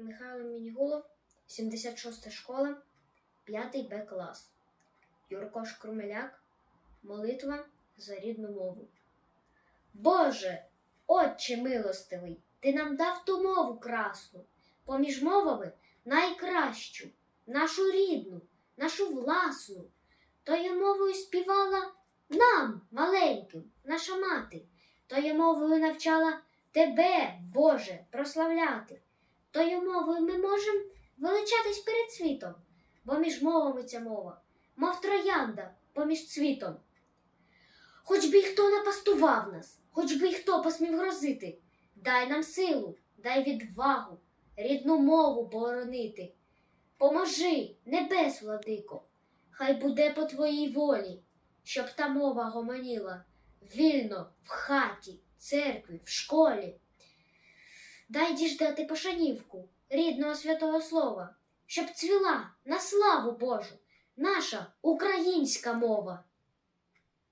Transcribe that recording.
Михайло Мінігулов, 76 школа, 5 Б клас. Юрко Шкрумеляк. Молитва за рідну мову. Боже, Отче милостивий, ти нам дав ту мову красну, поміж мовами найкращу, нашу рідну, нашу власну. Тою мовою співала нам, маленьким, наша мати, тою мовою навчала тебе, Боже, прославляти. Тою мовою ми можемо величатись перед світом, бо між мовами ця мова, мов троянда поміж цвітом. Хоч би хто напастував нас, хоч би й хто посмів грозити, дай нам силу, дай відвагу, рідну мову боронити. Поможи, небес, владико, хай буде по твоїй волі, щоб та мова гомоніла вільно в хаті, церкві, в школі. Дай діждати пошанівку рідного святого слова, щоб цвіла на славу Божу наша українська мова.